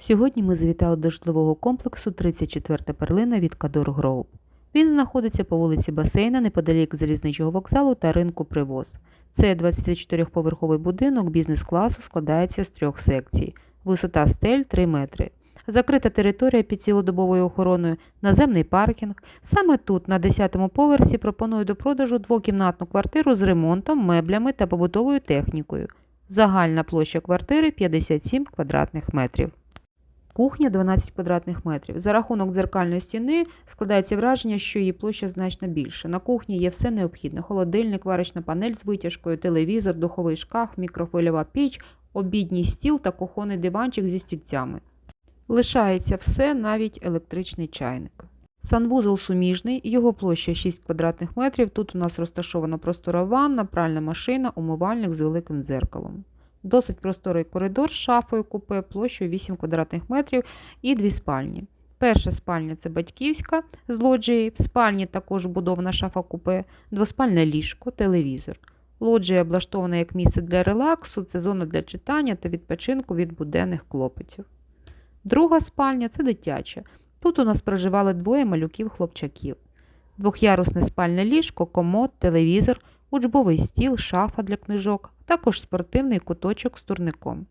Сьогодні ми завітали до житлового комплексу 34 перлина від Кадор Гроуп. Він знаходиться по вулиці Басейна неподалік залізничого вокзалу та ринку Привоз. Це 24-поверховий будинок бізнес-класу складається з трьох секцій. Висота стель 3 метри. Закрита територія під цілодобовою охороною, наземний паркінг. Саме тут, на 10-му поверсі, пропоную до продажу двокімнатну квартиру з ремонтом, меблями та побутовою технікою. Загальна площа квартири 57 квадратних метрів. Кухня 12 квадратних метрів. За рахунок дзеркальної стіни складається враження, що її площа значно більше. На кухні є все необхідне: холодильник, варочна панель з витяжкою, телевізор, духовий шкаф, мікрохвильова піч, обідній стіл та кухонний диванчик зі стільцями. Лишається все, навіть електричний чайник. Санвузол суміжний, його площа 6 квадратних метрів. Тут у нас розташована простора ванна, пральна машина, умивальник з великим дзеркалом. Досить просторий коридор з шафою купе площею 8 квадратних метрів і дві спальні. Перша спальня це батьківська з лоджією, в спальні також будована шафа купе, двоспальне ліжко, телевізор. Лоджія облаштована як місце для релаксу, це зона для читання та відпочинку від буденних клопотів. Друга спальня це дитяча. Тут у нас проживали двоє малюків-хлопчаків. Двох'ярусне спальне ліжко, комод, телевізор, учбовий стіл, шафа для книжок, також спортивний куточок з турником.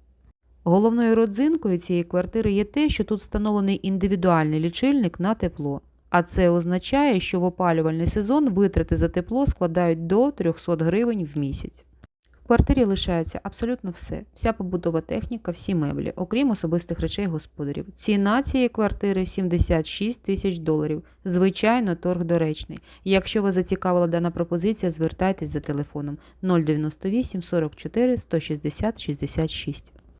Головною родзинкою цієї квартири є те, що тут встановлений індивідуальний лічильник на тепло, а це означає, що в опалювальний сезон витрати за тепло складають до 300 гривень в місяць. В квартирі лишається абсолютно все, вся побутова техніка, всі меблі, окрім особистих речей господарів. Ціна цієї квартири 76 тисяч доларів. Звичайно, торг доречний. Якщо вас зацікавила дана пропозиція, звертайтесь за телефоном 098 44 160 66.